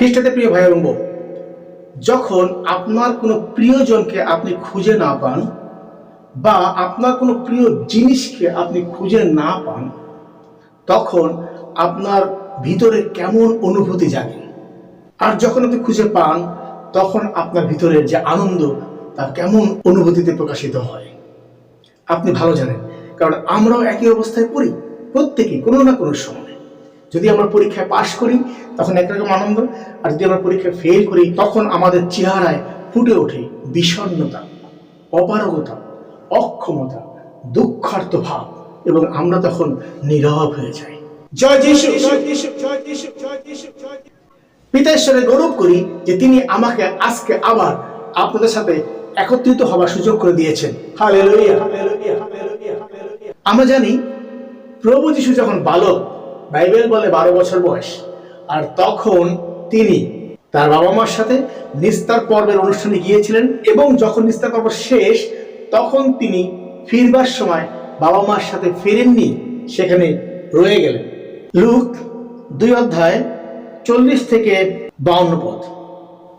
খ্রিস্টাতে প্রিয় ভাই এবং যখন আপনার কোনো প্রিয়জনকে আপনি খুঁজে না পান বা আপনার কোনো প্রিয় জিনিসকে আপনি খুঁজে না পান, তখন আপনার ভিতরে কেমন অনুভূতি জাগে? আর যখন আপনি খুঁজে পান, তখন আপনার ভিতরের যে আনন্দ তা কেমন অনুভূতিতে প্রকাশিত হয়? আপনি ভালো জানেন, কারণ আমরাও একই অবস্থায় পড়ি, প্রত্যেকেই, কোনো না কোনো সময়। যদি আমরা পরীক্ষায় পাশ করি, তখন একরকম আনন্দ। আর যদি আমরা পরীক্ষায় ফেল করি, তখন আমাদের চেহারায় ফুটে ওঠে বিষণ্ণতা, অপারগতা, অক্ষমতা, দুঃখার্ত ভাব এবং আমরা তখন নীরব হয়ে যাই। জয় গৌরব করি যে তিনি আমাকে আজকে আবার আপনাদের সাথে একত্রিত হওয়ার সুযোগ করে দিয়েছেন। আমরা জানি প্রভু যিশু যখন বালক বাইবেল বলে বারো বছর বয়স। আর তখন তিনি তার বাবা মার সাথে নিস্তার পর্বের অনুষ্ঠানে গিয়েছিলেন এবং যখন নিস্তার পর্ব শেষ, তখন তিনি ফিরবার সময় বাবা মার সাথে ফেরেননি, সেখানে রয়ে গেলেন। লুক দুই অধ্যায় চল্লিশ থেকে বাউন্ন পথ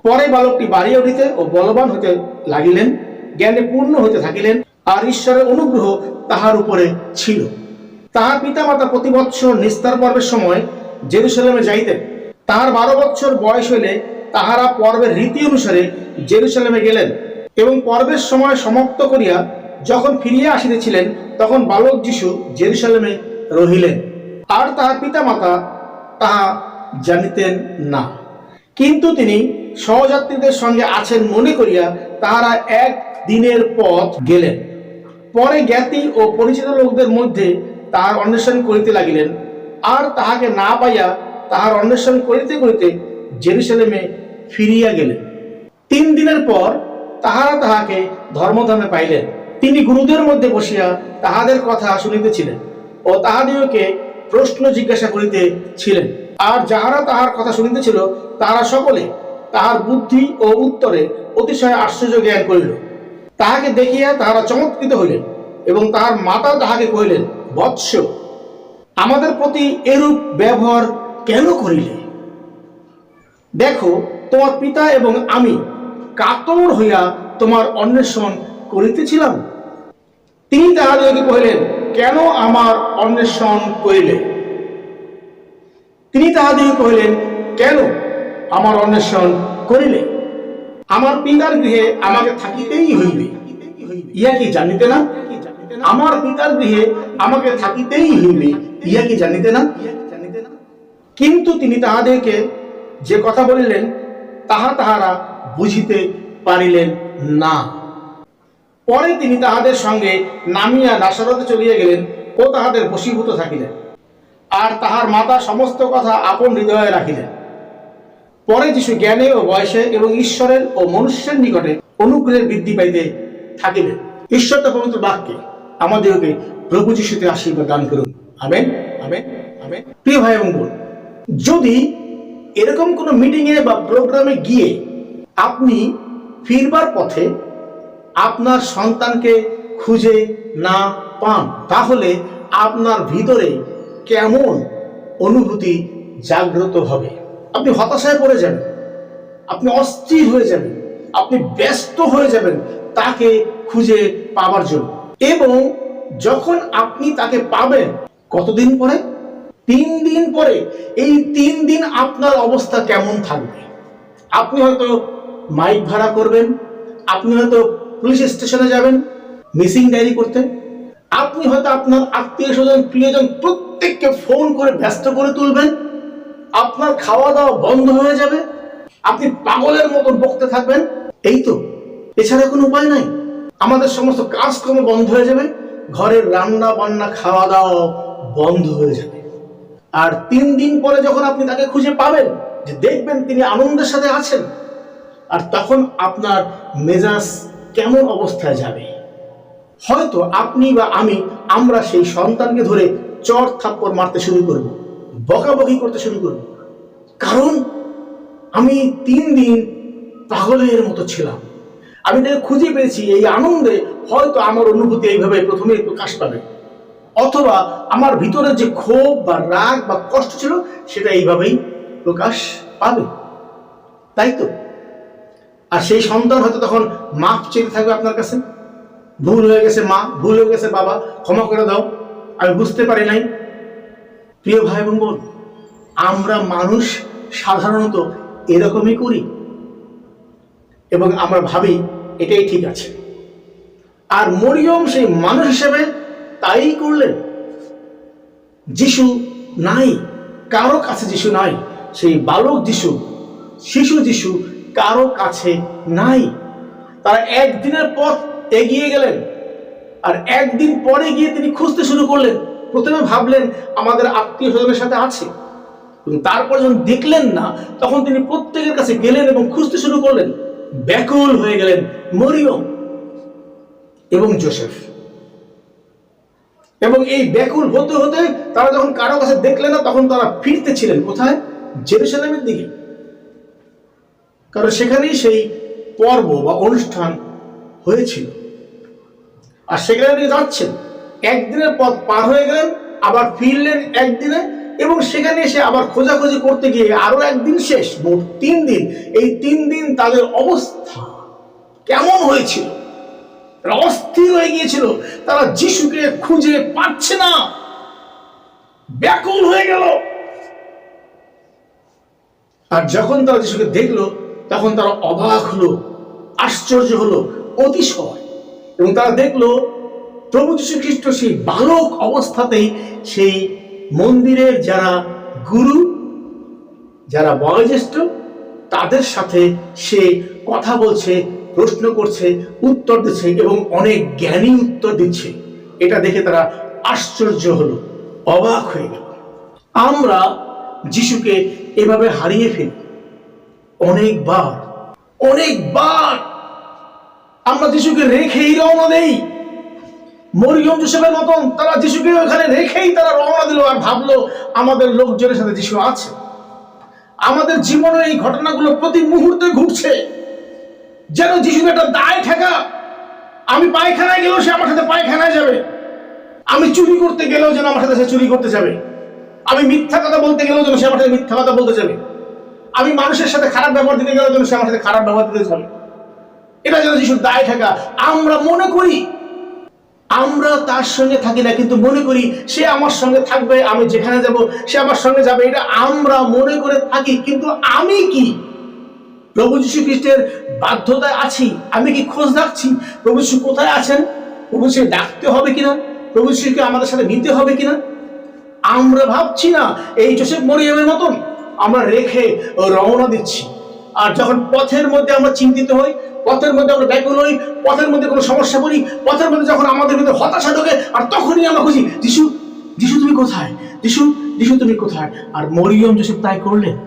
পরে বালকটি বাড়িয়ে উঠিতে ও বলবান হতে লাগিলেন, জ্ঞানে পূর্ণ হতে থাকিলেন, আর ঈশ্বরের অনুগ্রহ তাহার উপরে ছিল। তাহার পিতা মাতা প্রতি বৎসর নিস্তার পর্বের সময় জেরুসালেমে যাইতেন। তাহার বারো বৎসর বয়স হইলে তাহারা পর্বের রীতি অনুসারে জেরুসালেমে গেলেন এবং পর্বের সময় সমাপ্ত করিয়া যখন ফিরিয়া আসিতেছিলেন, তখন বালক যিশু জেরুসালেমে রহিলেন। আর তাহার পিতা মাতা তাহা জানিতেন না। কিন্তু তিনি সহযাত্রীদের সঙ্গে আছেন মনে করিয়া তাহারা এক দিনের পথ গেলেন। পরে জ্ঞাতি ও পরিচিত লোকদের মধ্যে তাহার অন্বেষণ করিতে লাগিলেন। আর তাহাকে না পাইয়া তাহার অন্বেষণ করিতে করিতে জেরুসালেমে ফিরিয়া গেলেন। তিন দিনের পর তাহারা তাহাকে ধর্মধামে পাইলেন। তিনি গুরুদের মধ্যে বসিয়া তাহাদের কথা শুনিতেছিলেন ও তাহাদিওকে প্রশ্ন জিজ্ঞাসা করিতেছিলেন। আর যাহারা তাহার কথা শুনিতেছিল, তাহারা সকলে তাহার বুদ্ধি ও উত্তরে অতিশয় আশ্চর্য জ্ঞান করিল। তাহাকে দেখিয়া তাহারা চমৎকৃত হইলেন এবং তাহার মাতা তাহাকে কহিলেন বৎস। আমাদের প্রতি এরূপ ব্যবহার কেন করিলে? দেখো, তোমার পিতা এবং আমি কাতর হইয়া তোমার অন্বেষণ করিতেছিলাম। তিনি তাহাদেরকে কহিলেন, কেন আমার অন্বেষণ করিলে? তিনি তাহাদিকে কহিলেন, কেন আমার অন্বেষণ করিলে? আমার পিতার গৃহে আমাকে থাকিতেই হইবে। ইয়া কি জানিতে না? আমার পিতার গৃহে আমাকে থাকিতেই হইবে ইয়া কি জানিতে না? কিন্তু তিনি তাহাদেরকে যে কথা বলিলেন, তাহা তাহারা বুঝিতে পারিলেন না। পরে তিনি তাহাদের সঙ্গে নামিয়া নাসারতে চলিয়া গেলেন ও তাহাদের বশীভূত থাকিলেন। আর তাহার মাতা সমস্ত কথা আপন হৃদয়ে রাখিলেন। পরে যিশু জ্ঞানে ও বয়সে এবং ঈশ্বরের ও মনুষ্যের নিকটে অনুগ্রহের বৃদ্ধি পাইতে থাকিলেন। ঈশ্বর তো পবিত্র বাক্যে আমাদেরকে প্রভু যিশুতে আশীর্বাদ দান করুন। আমেন আমেন আমেন। প্রিয় ভাই এবং বোন, যদি এরকম কোনো মিটিংয়ে বা প্রোগ্রামে গিয়ে আপনি ফিরবার পথে আপনার সন্তানকে খুঁজে না পান, তাহলে আপনার ভিতরে কেমন অনুভূতি জাগ্রত হবে? আপনি হতাশায় পড়ে যাবেন, আপনি অস্থির হয়ে যাবেন, আপনি ব্যস্ত হয়ে যাবেন তাকে খুঁজে পাওয়ার জন্য। এবং যখন আপনি তাকে পাবেন, কতদিন পরে? তিন দিন পরে। এই তিন দিন আপনার অবস্থা কেমন থাকবে? আপনি হয়তো মাইক ভাড়া করবেন, আপনি হয়তো পুলিশ স্টেশনে যাবেন, মিসিং ডায়েরি করতে। আপনি হয়তো আপনার আত্মীয় স্বজন প্রিয়জন প্রত্যেককে ফোন করে ব্যস্ত করে তুলবেন। আপনার খাওয়া দাওয়া বন্ধ হয়ে যাবে। আপনি পাগলের মতন বকতে থাকবেন। এই তো, এছাড়া কোনো উপায় নাই। আমাদের সমস্ত কাজকর্ম বন্ধ হয়ে যাবে, ঘরের রান্না, বান্না খাওয়া দাওয়া বন্ধ হয়ে যাবে। আর তিন দিন পরে যখন আপনি তাকে খুঁজে পাবেন, যে দেখবেন তিনি আনন্দের সাথে আছেন, আর তখন আপনার মেজাজ কেমন অবস্থায় যাবে? হয়তো আপনি বা আমি, আমরা সেই সন্তানকে ধরে চর থাপ্পড় মারতে শুরু করব, বকাবকি করতে শুরু করব। কারণ আমি তিন দিন পাগলের মতো ছিলাম। আমি তাকে খুঁজে পেয়েছি এই আনন্দে, হয়তো আমার অনুভূতি এইভাবে প্রথমে প্রকাশ পাবে। অথবা আমার ভিতরে যে ক্ষোভ বা রাগ বা কষ্ট ছিল, সেটা এইভাবেই প্রকাশ পাবে। তাই তো? আর সেই সন্তান হয়তো তখন মাপ চেয়ে থাকবে আপনার কাছে। ভুল হয়ে গেছে মা, ভুল হয়ে গেছে বাবা, ক্ষমা করে দাও। আমি বুঝতে পারি নাই। প্রিয় ভাই এবং বোন, আমরা মানুষ সাধারণত এরকমই করি। এবং আমরা ভাবি এটাই ঠিক আছে। আর মরিয়ম সেই মানুষ হিসেবে তাই করলেন। যিশু নাই, কারও কাছে যিশু নাই, সেই বালক যিশু, শিশু যিশু কারও কাছে নাই। তারা একদিনের পথ এগিয়ে গেলেন আর একদিন পরে গিয়ে তিনি খুঁজতে শুরু করলেন। প্রথমে ভাবলেন, আমাদের আত্মীয় স্বজনের সাথে আছে। তারপর যখন দেখলেন না, তখন তিনি প্রত্যেকের কাছে গেলেন এবং খুঁজতে শুরু করলেন। ব্যাকুল হয়ে গেলেন মরিয়ম এবং জোসেফ। এবং এই ব্যাকুল হতে হতে তারা যখন কারও কাছে দেখলেন না, তখন তারা ফিরতে ছিলেন কোথায়? জেরুসালামের দিকে। কারণ সেখানেই সেই পর্ব বা অনুষ্ঠান হয়েছিল। আর সেখানে যাচ্ছেন। একদিনের পথ পার হয়ে গেলেন, আবার ফিরলেন একদিনে এবং সেখানে এসে আবার খোঁজাখুঁজি করতে গিয়ে আরও একদিন শেষ, মোট তিন দিন। এই তিন দিন তাদের অবস্থা কেমন হয়েছিল? অস্থির হয়ে গিয়েছিল। তারা যিশুকে খুঁজে পাচ্ছে না। ব্যাকুল হয়ে গেল। আর যখন তারা যিশুকে দেখল, তখন তারা অবাক হলো, আশ্চর্য হলো, অতিশয়। এবং তারা দেখল, প্রভু যীশু খ্রিস্ট সেই বালক অবস্থাতেই সেই মন্দিরের যারা গুরু, যারা বয়োজ্যেষ্ঠ, তাদের সাথে সে কথা বলছে, প্রশ্ন করছে, উত্তর দিচ্ছে এবং অনেক জ্ঞানী উত্তর দিচ্ছে। এটা দেখে তারা আশ্চর্য হলো, অবাক হয়ে গেল। আমরা যিশুকে এভাবে হারিয়ে ফেলি। অনেকবার অনেকবার আমরা যিশুকে রেখেই রওনা দেই। মরিয়ম জোসেফের মতন তারা যিশুকে ওখানে রেখেই তারা রওনা দিল আর ভাবলো আমাদের লোকজনের সাথে যিশু আছে। আমাদের জীবনের এই ঘটনাগুলো প্রতি মুহূর্তে ঘুরছে। যেন যিশুর একটা দায় ঠেকা, আমি পায়খানায় গেলেও সে আমার সাথে পায়খানায় যাবে। আমি চুরি করতে গেলেও যেন আমার সাথে সে চুরি করতে যাবে। আমি মিথ্যা কথা বলতে গেলেও যেন সে আমার সাথে মিথ্যা কথা বলতে যাবে। আমি মানুষের সাথে খারাপ ব্যবহার দিতে গেলেও যেন সে আমার সাথে খারাপ ব্যবহার দিতে যাবে। এটা যেন যিশুর দায় ঠেকা। আমরা মনে করি আমরা তার সঙ্গে থাকি না, কিন্তু মনে করি সে আমার সঙ্গে থাকবে, আমি যেখানে যাব, সে আমার সঙ্গে যাবে, এটা আমরা মনে করে থাকি, কিন্তু আমি কি? প্রভু যীশু খ্রিস্টের বাধ্যতায় আছি, আমি কি খোঁজ রাখছি? প্রভু যীশু কোথায় আছেন? প্রভু যীশু ডাকতে হবে কিনা? প্রভু যীশুকে আমাদের সাথে নিতে হবে কিনা? আমরা ভাবছি না, এই জোসেফ মরিয়মের মতন আমরা রেখে রওনা দিচ্ছি। আর যখন পথের মধ্যে আমরা চিন্তিত হই, পথের মধ্যে আমরা ব্যাকুল হই, পথের মধ্যে কোনো সমস্যা করি, পথের মধ্যে যখন আমাদের ভিতরে হতাশা ঢোকে, আর তখনই আমরা খুঁজি, যিশু যিশু, তুমি কোথায়? যিশু যিশু, তুমি কোথায়? আর মরিয়ম জোসেফ তাই করলেন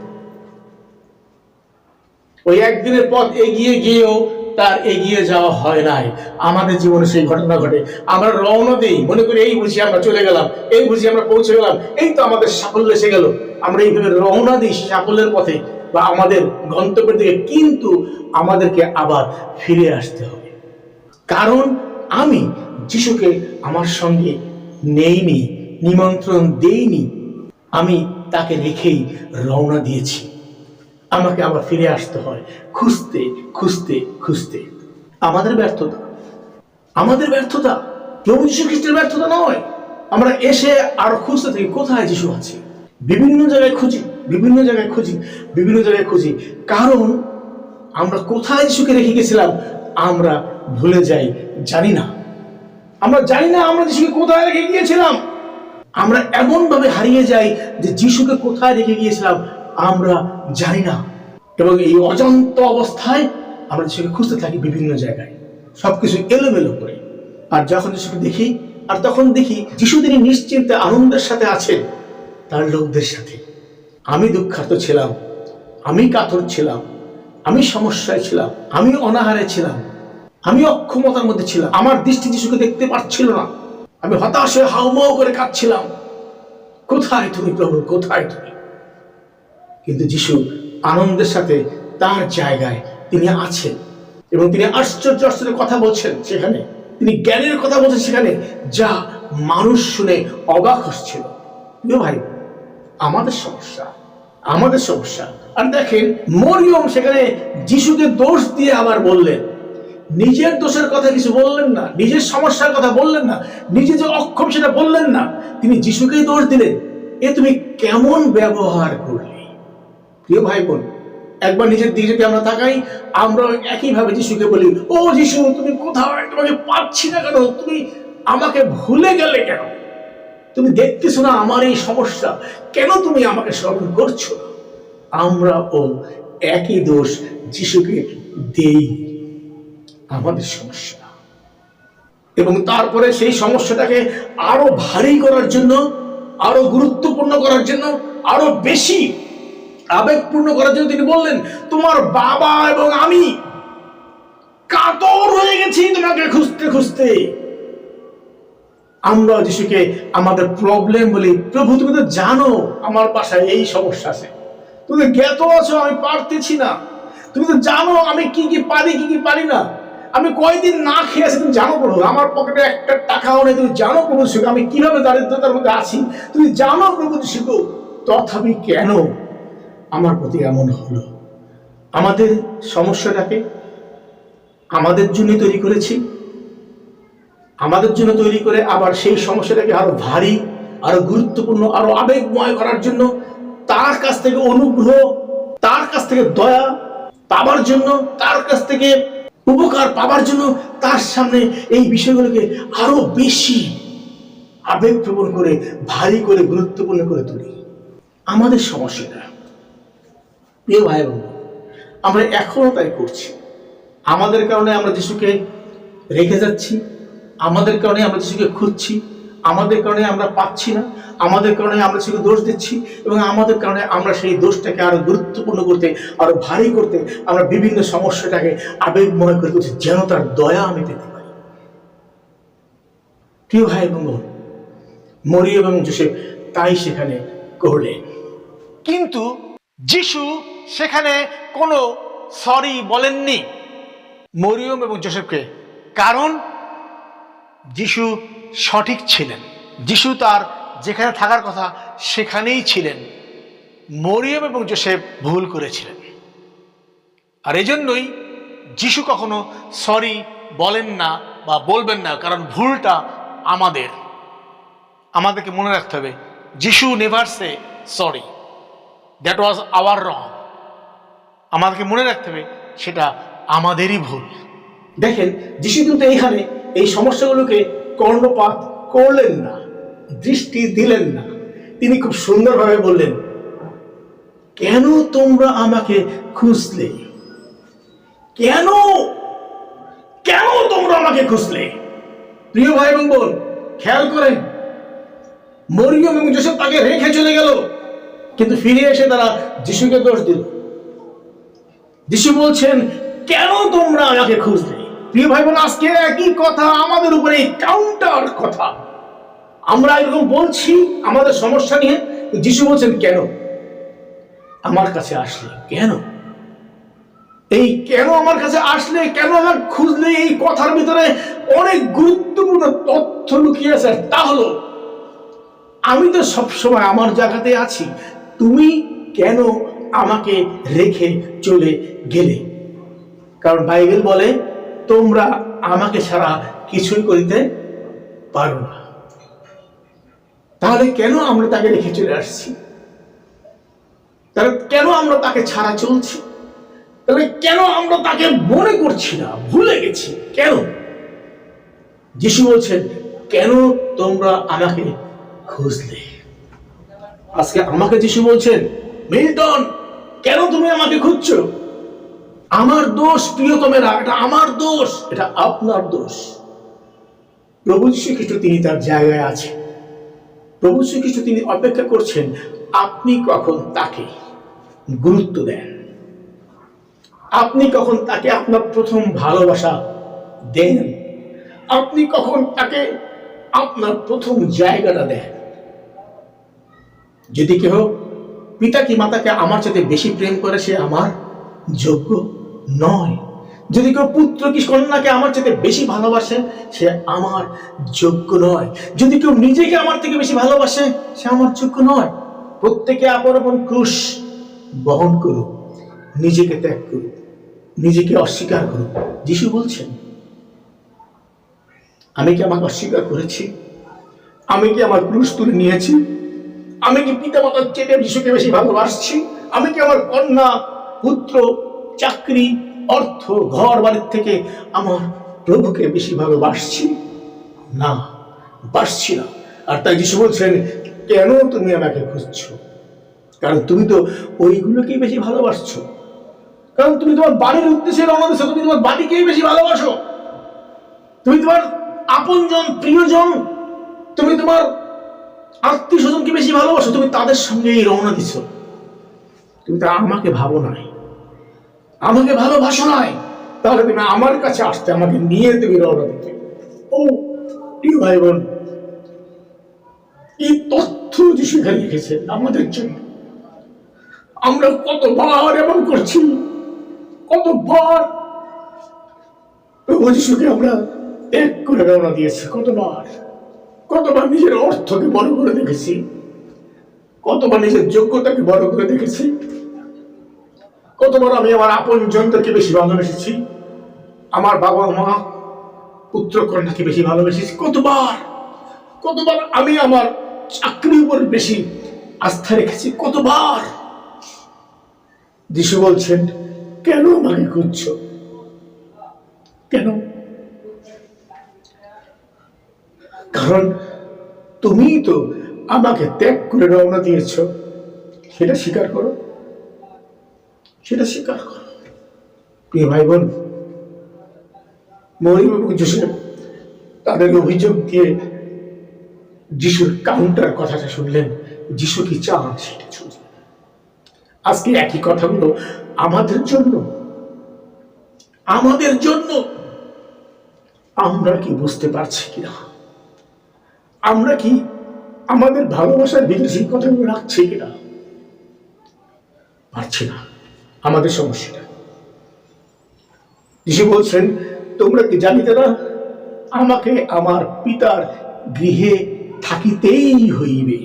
ওই একদিনের পথ এগিয়ে গিয়েও তার এগিয়ে যাওয়া হয় নাই। আমাদের জীবনে সেই ঘটনা ঘটে। আমরা রওনা দিই, মনে করি এই বুঝি আমরা চলে গেলাম, এই বুঝি আমরা পৌঁছে গেলাম, এই তো আমাদের সাফল্য এসে গেল। আমরা এইভাবে রওনা দিই সাফল্যের পথে। বা আমাদের গন্তব্যের দিকে কিন্তু আমাদেরকে আবার ফিরে আসতে হবে। কারণ আমি যিশুকে আমার সঙ্গে নেইনি, নিমন্ত্রণ দেইনি, আমি তাকে রেখেই রওনা দিয়েছি। আমাকে আবার ফিরে আসতে হয় খুঁজতে খুঁজতে খুঁজতে। আমাদের ব্যর্থতা আমাদের ব্যর্থতা প্রভু যীশু খ্রিস্টের ব্যর্থতা নয়। আমরা এসে আর খুঁজতে থাকি কোথায় যিশু আছে? বিভিন্ন জায়গায় খুঁজি। বিভিন্ন জায়গায় খুঁজি, বিভিন্ন জায়গায় খুঁজি। কারণ আমরা কোথায় যিশুকে রেখে গেছিলাম, আমরা ভুলে যাই, জানি না। আমরা জানি না আমরা যিশুকে কোথায় রেখে গিয়েছিলাম। আমরা এমন ভাবে হারিয়ে যাই যে যিশুকে কোথায় রেখে গিয়েছিলাম, আমরা জানি না। এবং এই অজান্ত অবস্থায় আমরা যিশুকে খুঁজতে থাকি বিভিন্ন জায়গায়, সবকিছু এলোমেলো করে। আর যখন যিশুকে দেখি, আর তখন দেখি যিশু তিনি নিশ্চিন্তে আনন্দের সাথে আছেন, তার লোকদের সাথে। আমি দুঃখার্ত ছিলাম, আমি কাতর ছিলাম, আমি সমস্যায় ছিলাম, আমি অনাহারে ছিলাম, আমি অক্ষমতার মধ্যে ছিলাম, আমার দৃষ্টি যিশুকে দেখতে পাচ্ছিল না। আমি হতাশ হয়ে হাউমাউ করে কাঁদছিলাম। কোথায় তুমি প্রভু? কোথায় তুমি? কিন্তু যিশু আনন্দের সাথে তার জায়গায় তিনি আছেন এবং তিনি আশ্চর্য আশ্চর্য কথা বলছেন সেখানে। তিনি জ্ঞানের কথা বলছেন সেখানে, যা মানুষ শুনে অবাক হচ্ছিল। ভাই আমাদের সমস্যা আমাদের সমস্যা। আর দেখেন, মরিয়ম সেখানে যিশুকে দোষ দিয়ে আবার বললেন। নিজের দোষের কথা কিছু বললেন না, নিজের সমস্যার কথা বললেন না, নিজে যে অক্ষম সেটা বললেন না, তিনি যিশুকেই দোষ দিলেন। এ তুমি কেমন ব্যবহার করলে? প্রিয় ভাই বোন একবার নিজের দিকে যদি আমরা তাকাই আমরা একইভাবে যিশুকে বলি, ও যিশু, তুমি কোথাও তোমাকে পাচ্ছি না কেন? তুমি আমাকে ভুলে গেলে কেন? তুমি দেখতেছো না আমার এই সমস্যা? কেন তুমি আমাকে স্মরণ করছ? আমরা ও একই দোষ যিশুকে দেই আমাদের সমস্যা। এবং তারপরে সেই সমস্যাটাকে আরও ভারী করার জন্য, আরও গুরুত্বপূর্ণ করার জন্য, আরও বেশি আবেগপূর্ণ করার জন্য তিনি বললেন, তোমার বাবা এবং আমি কাতর হয়ে গেছি তোমাকে খুঁজতে খুঁজতে। আমরা যিশুকে আমাদের প্রবলেম বলি, প্রভু তুমি তো জানো আমার বাসায় এই সমস্যা আছে। তুমি তো জ্ঞাত আছো, আমি পারতেছি না। তুমি তো জানো আমি কি কি পারি, কি কি পারি না। আমি কয়দিন না খেয়ে আছি, তুমি জানো প্রভু। আমার পকেটে একটা টাকাও নেই, তুমি জানো প্রভু শিখো আমি কীভাবে দারিদ্রতার মধ্যে আছি, তুমি জানো প্রভু শিখো তথাপি কেন আমার প্রতি এমন হলো? আমাদের সমস্যাটাকে, আমাদের জন্য তৈরি করেছি আমাদের জন্য তৈরি করে, আবার সেই সমস্যাটাকে আরও ভারী, আরও গুরুত্বপূর্ণ, আরও আবেগময় করার জন্য তার কাছ থেকে অনুগ্রহ, তার কাছ থেকে দয়া পাবার জন্য, তার কাছ থেকে উপকার পাবার জন্য তার সামনে এই বিষয়গুলোকে আরও বেশি আবেগপ্রবণ করে, ভারী করে, গুরুত্বপূর্ণ করে তুলি। আমাদের সমস্যাটা, প্রিয় ভাই বোন, আমরা এখনও তাই করছি। আমাদের কারণে আমরা যিশুকে রেখে যাচ্ছি। আমাদের কারণে আমরা যিশুকে খুঁজছি, আমাদের কারণে আমরা পাচ্ছি না, আমাদের কারণে আমরা যিশুকে দোষ দিচ্ছি এবং আমাদের কারণে আমরা সেই দোষটাকে আরও গুরুত্বপূর্ণ করতে, আরও ভারী করতে আমরা বিভিন্ন সমস্যাটাকে আবেগময় করে তুলছি, যেন তার দয়া আমি পেতে পারি। প্রিয় ভাই এবং বোন, মরিয়ম এবং জোসেফ তাই সেখানে করলেন। কিন্তু যিশু সেখানে কোনো সরি বলেননি মরিয়ম এবং জোসেফকে। কারণ যিশু সঠিক ছিলেন। যিশু তার যেখানে থাকার কথা সেখানেই ছিলেন। মরিয়ম এবং জোসেফ ভুল করেছিলেন। আর এজন্যই যিশু কখনো সরি বলেন না বা বলবেন না, কারণ ভুলটা আমাদের। আমাদেরকে মনে রাখতে হবে, যিশু never say sorry that was our wrong আমাদেরকে মনে রাখতে হবে, সেটা আমাদেরই ভুল। দেখেন, যিশু কিন্তু এইখানে এই সমস্যাগুলোকে কর্ণপাত করলেন না, দৃষ্টি দিলেন না। তিনি খুব সুন্দরভাবে বললেন, কেন তোমরা আমাকে খুঁজলে? কেন? কেন তোমরা আমাকে খুঁজলে? প্রিয় ভাই এবং বোন, খেয়াল করেন, মরিয়ম এবং জোসেফ তাকে রেখে চলে গেল, কিন্তু ফিরে এসে তারা যিশুকে দোষ দিল। যিশু বলছেন, কেন তোমরা আমাকে খুঁজলে? প্রিয় ভাই বোন আজকে একই কথা, আমাদের উপরে কাউন্টার কথা। আমরা এরকম বলছি, আমাদের সমস্যা নিয়ে যিশু বলছেন, কেন? আমার কাছে আসলে কেন? এই কেন আমার কাছে আসলে কেন আমার খুঁজলে এই কথার ভিতরে অনেক গুরুত্বপূর্ণ তথ্য লুকিয়ে আছে। তা হলো, আমি তো সবসময় আমার জায়গাতে আছি। তুমি কেন আমাকে রেখে চলে গেলে? কারণ বাইবেল বলে তোমরা আমাকে ছাড়া কিছুই করিতে পারো না। তাহলে কেন আমরা তাকে রেখে চলে আসছি? তাহলে কেন আমরা তাকে ছাড়া চলছি? তাহলে কেন আমরা তাকে মনে করছি না, ভুলে গেছি? কেন? যিশু বলছেন, কেন তোমরা আমাকে খুঁজলে? আজকে আমাকে যিশু বলছেন, মিল্টন, কেন তুমি আমাকে খুঁজছো? আমার দোষ, প্রিয়তমেরা এটা আমার দোষ। এটা আপনার দোষ। প্রভু শ্রীখ্রিস্ট তিনি তার জায়গায় আছেন। প্রভু শ্রীখ্রিস্ট তিনি অপেক্ষা করছেন, আপনি কখন তাকে গুরুত্ব দেন? আপনি কখন তাকে আপনার প্রথম ভালোবাসা দেন? আপনি কখন তাকে আপনার প্রথম জায়গাটা দেন? যদি কেহ পিতা কি মাতাকে আমার সাথে বেশি প্রেম করে, সে আমার যোগ্য? নয়। যদি কেউ পুত্র কি কন্যাকে আমার চাইতে বেশি ভালোবাসে, সে আমার যোগ্য নয়। যদি কেউ নিজেকে আমার থেকে বেশি ভালোবাসে, সে আমার যোগ্য নয়। প্রত্যেকে আপন আপন ক্রুশ বহন করুক, নিজেকে ত্যাগ করুক, নিজেকে অস্বীকার করুক। যিশু বলছেন, আমি কি আমাকে অস্বীকার করেছি? আমি কি আমার ক্রুশ তুলে নিয়েছি? আমি কি পিতা মাতার চেয়ে যিশুকে বেশি ভালোবাসছি? আমি কি আমার কন্যা, পুত্র চাকরি, অর্থ, ঘর বাড়ির থেকে আমার প্রভুকে বেশি বাসছি না বাসছি না। আর তাই যিশু বলছেন, কেন তুমি আমাকে খুঁজছো? কারণ তুমি তো ওইগুলোকেই বেশি ভালোবাসছো। কারণ তুমি তোমার বাড়ির উদ্দেশ্যে রওনা দিচ্ছ তুমি তোমার বাড়িকেই বেশি ভালোবাসো। তুমি তোমার আপনজন, প্রিয়জন, তুমি তোমার আত্মীয় স্বজনকে বেশি ভালোবাসো, তুমি তাদের সঙ্গেই রওনা দিছ তুমি তো আমাকে ভাবো নাই। আমাকে ভালোবাসো নাই। তাহলে তুমি আমার কাছে আসতে, আমাকে নিয়ে তুমি রওনা দিতে। ও, প্রিয় ভাই বোন এই তথ্য যিশু এখানে লিখেছেন আমাদের জন্য, আমরা কতবার এমন করছি, কতবার প্রভু যিশুকে আমরা এক করে রওনা দিয়েছি, কতবার কতবার নিজের অর্থকে বড় করে দেখেছি, কতবার নিজের যোগ্যতাকে বড় করে দেখেছি কতবার আমি আমার আপন জনদেরকে বেশি ভালোবেসেছি? আমার বাবা মা, পুত্র কন্যাকে বেশি ভালোবেসেছি। কতবার কতবার আমি আমার চাকরির উপর বেশি আস্থা রেখেছি। কতবার। যিশু বলছেন, কেন আমাকে খুঁজছো? কেন? কারণ তুমিই তো আমাকে ত্যাগ করে রওনা দিয়েছ। সেটা স্বীকার করো। সেটা স্বীকার করো। প্রিয় ভাই বোন মরিম এবং তাদের অভিযোগ দিয়ে যিশুর কাউন্টার কথাটা শুনলেন, যিশু কি চান সেটা শুনলেন। আজকে একই কথাগুলো আমাদের জন্য আমাদের জন্য আমরা কি বুঝতে পারছি কিনা? আমরা কি আমাদের ভালোবাসার সেই কথাগুলো রাখছি কিনা? পারছি না। আমাদের সমস্যাটা। যিশু বলছেন, তোমরা কি জানিতে না, আমাকে আমার পিতার গৃহে থাকিতেই হইবে।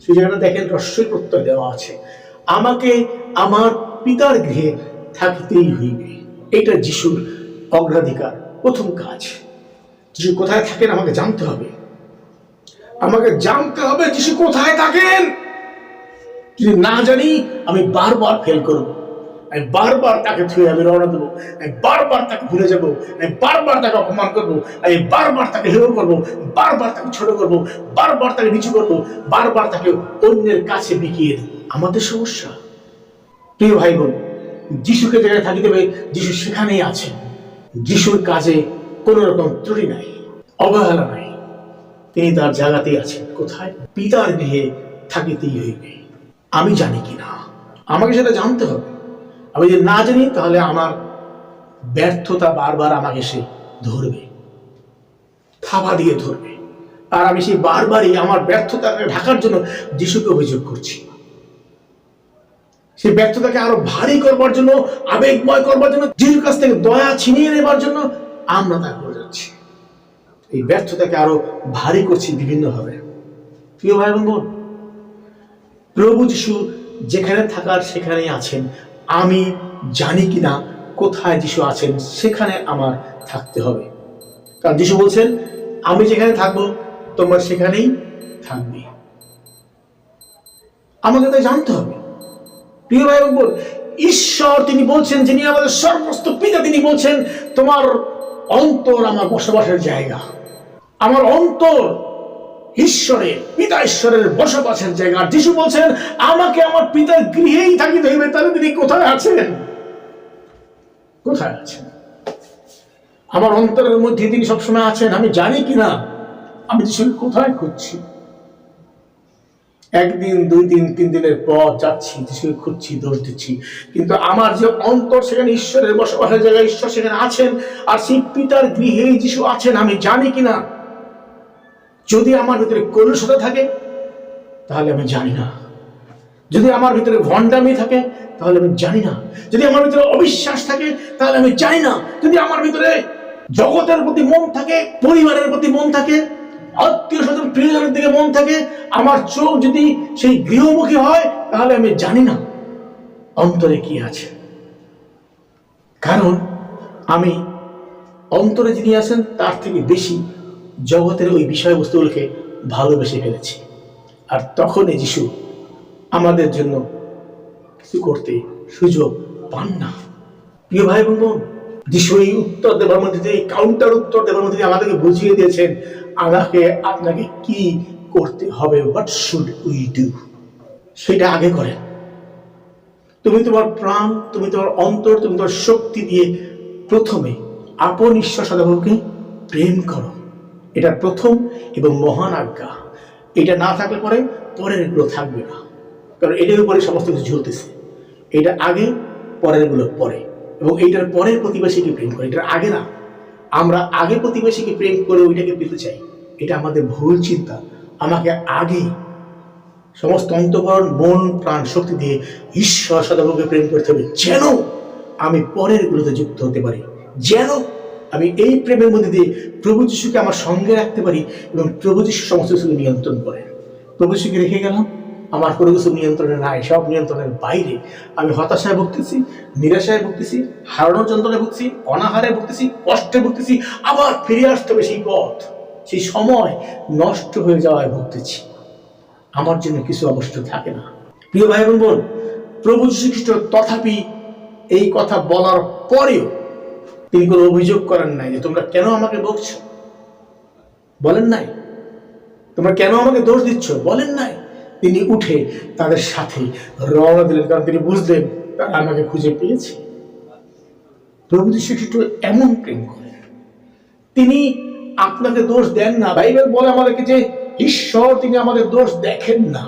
সেই জায়গাটা দেখেন রস্যই প্রত্যয় দেওয়া আছে। আমাকে আমার পিতার গৃহে থাকিতেই হইবে। এটা যিশুর অগ্রাধিকার, প্রথম কাজ। যিশু কোথায় থাকেন আমাকে জানতে হবে। আমাকে জানতে হবে যিশু কোথায় থাকেন। যদি না জানি, আমি বারবার ফেল করব। আমি বারবার তাকে থুয়ে আমি রওনা দেবো। আমি বারবার তাকে ভুলে যাব। আমি বারবার তাকে অপমান করব। আমি বারবার তাকে হেয় করব। বারবার তাকে ছোট করব। বারবার তাকে নিচু করব। বারবার তাকে অন্যের কাছে বিকিয়ে আমাদের সমস্যা? প্রিয় ভাই বোন যিশুকে জায়গায় থাকি দেবে যিশু সেখানেই আছে। যিশুর কাজে কোনো রকম ত্রুটি নাই, অবহেলা নাই। তিনি তার জায়গাতেই আছেন। কোথায়? পিতার গৃহে থাকিতেই হইবে। আমি জানি কিনা। আমাকে সেটা জানতে হবে। আমি যদি না জানি, তাহলে আমার ব্যর্থতা বারবার আমাকে সে ধরবে। থাবা দিয়ে ধরবে। আর আমি সেই বারবারই আমার ব্যর্থতাকে ঢাকার জন্য যিশুকে অভিযোগ করছি। সেই ব্যর্থতাকে আরও ভারী করবার জন্য, আবেগময় করবার জন্য, যিশুর কাছ থেকে দয়া ছিনিয়ে নেবার জন্য আমরা তা করে যাচ্ছি। এই ব্যর্থতাকে আরও ভারী করছি বিভিন্নভাবে। প্রিয় ভাই বোন, প্রভু যিশু যেখানে থাকার সেখানেই আছেন। আমি জানি কিনা কোথায় যিশু আছেন সেখানে আমার থাকতে হবে। কারণ যিশু বলছেন আমি যেখানে থাকব তোমরা সেখানেই থাকবে। আমাকে তাই জানতে হবে। প্রিয় ভাই বোন, ঈশ্বর তিনি বলছেন যিনি আমাদের সর্বস্ত পিতা তিনি বলছেন তোমার অন্তর আমার বসবাসের জায়গা। আমার অন্তর ঈশ্বরের পিতা ঈশ্বরের বসবাসের জায়গা। যিশু বলছেন, আমাকে আমার পিতার গৃহেই থাকিতে হইবে, তাহলে তিনি কোথায় আছেন? কোথায় আছেন? আমার অন্তরের মধ্যে তিনি সবসময় আছেন, আমি জানি কিনা? আমি যিশুকে কোথায় খুঁজছি? একদিন, দুই দিন, তিন দিনের পর যাচ্ছি, যিশুকে খুঁজছি, দোষ দিচ্ছি। কিন্তু আমার যে অন্তর, সেখানে ঈশ্বরের বসবাসের জায়গায় ঈশ্বর সেখানে আছেন। আর সেই পিতার গৃহেই যিশু আছেন, আমি জানি কিনা? যদি আমার ভিতরে কলুষতা থাকে, তাহলে আমি জানি না। যদি আমার ভিতরে ভণ্ডামি থাকে, তাহলে আমি জানি না। যদি আমার ভিতরে অবিশ্বাস থাকে, তাহলে আমি জানি না। যদি আমার ভিতরে জগতের প্রতি মন থাকে, পরিবারের প্রতি মন থাকে, আত্মীয় স্বজন, প্রিয়জনের দিকে মন থাকে, আমার চোখ যদি সেই গৃহমুখী হয়, তাহলে আমি জানি না অন্তরে কি আছে। কারণ আমি অন্তরে যিনি আছেন, তার থেকে বেশি জগতের ওই বিষয়বস্তুগুলোকে ভালোবেসে ফেলেছি। আর তখনই যিশু আমাদের জন্য কিছু করতে সুযোগ পান না। প্রিয় ভাই বোন যিশু এই উত্তর দেবার মধ্যে দিয়ে, কাউন্টার উত্তর দেবার মধ্যে দিয়ে আমাদেরকে বুঝিয়ে দিয়েছেন আমাকে আপনাকে কি করতে হবে হোয়াট শুড উই ডু সেটা আগে করেন। তুমি তোমার প্রাণ তুমি তোমার অন্তর তুমি তোমার শক্তি দিয়ে প্রথমে আপন ঈশ্বর সদাপ্রভুকে প্রেম করো। এটা প্রথম এবং মহান আজ্ঞা। এটা না থাকলে পরে পরের এগুলো থাকবে না। কারণ এটার উপরে সমস্ত কিছু ঝুলতেছে। এটা আগে, পরেরগুলো পরে। এবং এইটার পরের প্রতিবেশীকে প্রেম করে। এটার আগে না। আমরা আগে প্রতিবেশীকে প্রেম করে ওইটাকে পেতে চাই। এটা আমাদের ভুল চিন্তা। আমাকে আগে সমস্ত অন্তকরণ, মন, প্রাণ, শক্তি দিয়ে ঈশ্বর সদাপ্রভুকে প্রেম করতে হবে। যেন আমি পরের গুলোতে যুক্ত হতে পারি। যেন আমি এই প্রেমের মধ্যে দিয়ে প্রভু যিশুকে আমার সঙ্গে রাখতে পারি এবং প্রভু যিশু সমস্ত কিছুকে নিয়ন্ত্রণ করে। প্রভু যিশুকে রেখে গেলাম? আমার কোনো কিছু নিয়ন্ত্রণে নাই, সব নিয়ন্ত্রণের বাইরে। আমি হতাশায় ভুগতেছি, নিরাশায় ভুগতেছি, হারানোর যন্ত্রণায় ভুগছি অনাহারে ভুগতেছি, কষ্টে ভুগতেছি, আবার ফিরে আসতে হবে সেই পথ। সেই সময় নষ্ট হয়ে যাওয়ায় ভুগতেছি। আমার জন্য কিছু অবশ্য থাকে না। প্রিয় ভাই বোন, প্রভু খ্রিস্ট তথাপি এই কথা বলার পরেও তিনি কোনো অভিযোগ করেন নাই যে তোমরা কেন আমাকে বকছো? বলেন নাই। তোমরা কেন আমাকে দোষ দিচ্ছ? বলেন নাই। তিনি উঠে তাদের সাথে রওনা দিলেন, কারণ তিনি বুঝলেন তারা আমাকে খুঁজে পেয়েছে। প্রভু খ্রিস্ট এমন প্রেম করেন তিনি আপনাকে দোষ দেন না। বাইবেল বলে আমাদেরকে যে ঈশ্বর, তিনি আমাদের দোষ দেখেন না।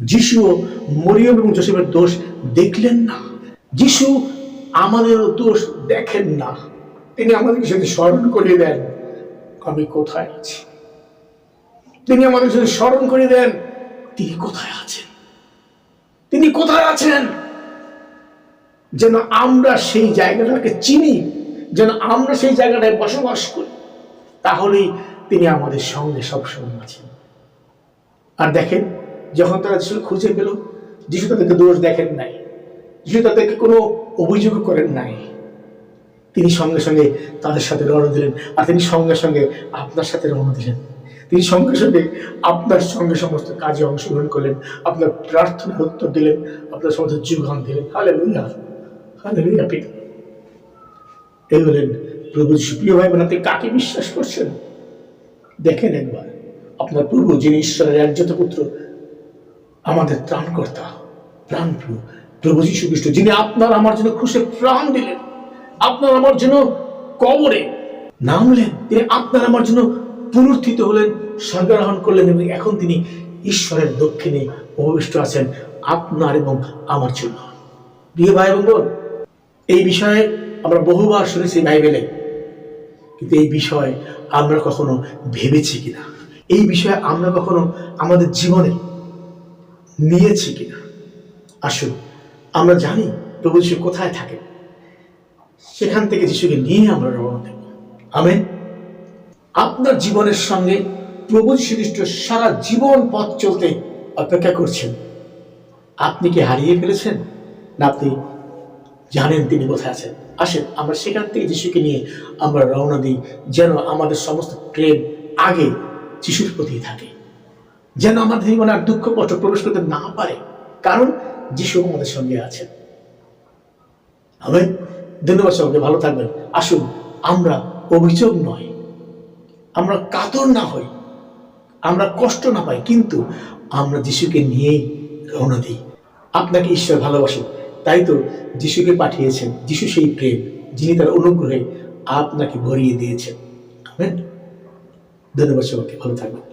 যিশু মরিয়ম এবং জোসেফের দোষ দেখলেন না। যিশু আমাদের দোষ দেখেন না। তিনি আমাদেরকে সাথে স্মরণ করিয়ে দেন আমি কোথায় আছি। তিনি আমাদের সাথে স্মরণ করে দেন তিনি কোথায় আছেন। তিনি কোথায় আছেন? যেন আমরা সেই জায়গাটাকে চিনি, যেন আমরা সেই জায়গাটায় বসবাস করি। তাহলেই তিনি আমাদের সঙ্গে সবসময় আছেন। আর দেখেন, যখন তারা খুঁজে পেল, যিশু তাদেরকে দোষ দেখেন নাই। যিশু তাদেরকে কোনো অভিযোগ করেন নাই। তিনি সঙ্গে সঙ্গে তাদের সাথে রওনা দিলেন আর তিনি সঙ্গে সঙ্গে আপনার সাথে রওনা দিলেন। তিনি সঙ্গে সঙ্গে আপনার সঙ্গে সমস্ত কাজে অংশগ্রহণ করলেন, আপনার প্রার্থনার উত্তর দিলেন, আপনার সমস্ত যোগান দিলেন। হালে লইয়া হালে লইয়া পিতা। এই হলেন প্রভু যিশু। প্রিয় ভাই বোন আপনি কাকে বিশ্বাস করছেন? দেখেন একবার, আপনার প্রভু যিনি ঈশ্বরের একজত পুত্র, আমাদের ত্রাণকর্তা প্রাণ প্রভু যীশু খ্রিস্ট, যিনি আপনার আমার জন্য খুশে প্রাণ দিলেন, আপনার আমার জন্য কবরে নামলেন তিনি আপনার আমার জন্য পুনরুত্থিত হলেন, স্বর্গারোহণ করলেন এবং এখন তিনি ঈশ্বরের দক্ষিণে উপবিষ্ট আছেন আপনার এবং আমার জন্য। প্রিয় ভাই এবং বোন এই বিষয়ে আমরা বহুবার শুনেছি বাইবেলে, কিন্তু এই বিষয় আমরা কখনো ভেবেছি কিনা? এই বিষয়ে আমরা কখনো আমাদের জীবনে নিয়েছি কিনা? আসুন আমরা জানি প্রভু যিশু কোথায় থাকে। সেখান থেকে যিশুকে নিয়ে আমরা রওনা দেব। আমেন। আপনার জীবনের সঙ্গে প্রভু যীশু খ্রিস্ট সারা জীবন পথ চলতে অপেক্ষা করছেন। আপনি কি হারিয়ে ফেলেছেন? না, আপনি জানেন তিনি কোথায় আছেন। আসেন, আমরা সেখান থেকে যিশুকে নিয়ে আমরা রওনা দিই, যেন আমাদের সমস্ত প্রেম আগে যিশুর প্রতি থাকে। যেন আমাদের জীবনে আর দুঃখ কষ্ট প্রবেশ করতে না পারে। কারণ যিশু আমাদের সঙ্গে আছেন। আমি ধন্যবাদ সবাইকে, ভালো থাকবেন। আসুন, আমরা অভিযোগ নয়। আমরা কাতর না হই। আমরা কষ্ট না পাই, কিন্তু আমরা যিশুকে নিয়েই রওনা দিই। আপনাকে ঈশ্বর ভালোবাসেন তাই তো যিশুকে পাঠিয়েছেন। যিশু সেই প্রেম, যিনি তার অনুগ্রহে আপনাকে ভরিয়ে দিয়েছেন। ধন্যবাদ সবাইকে, ভালো থাকবেন।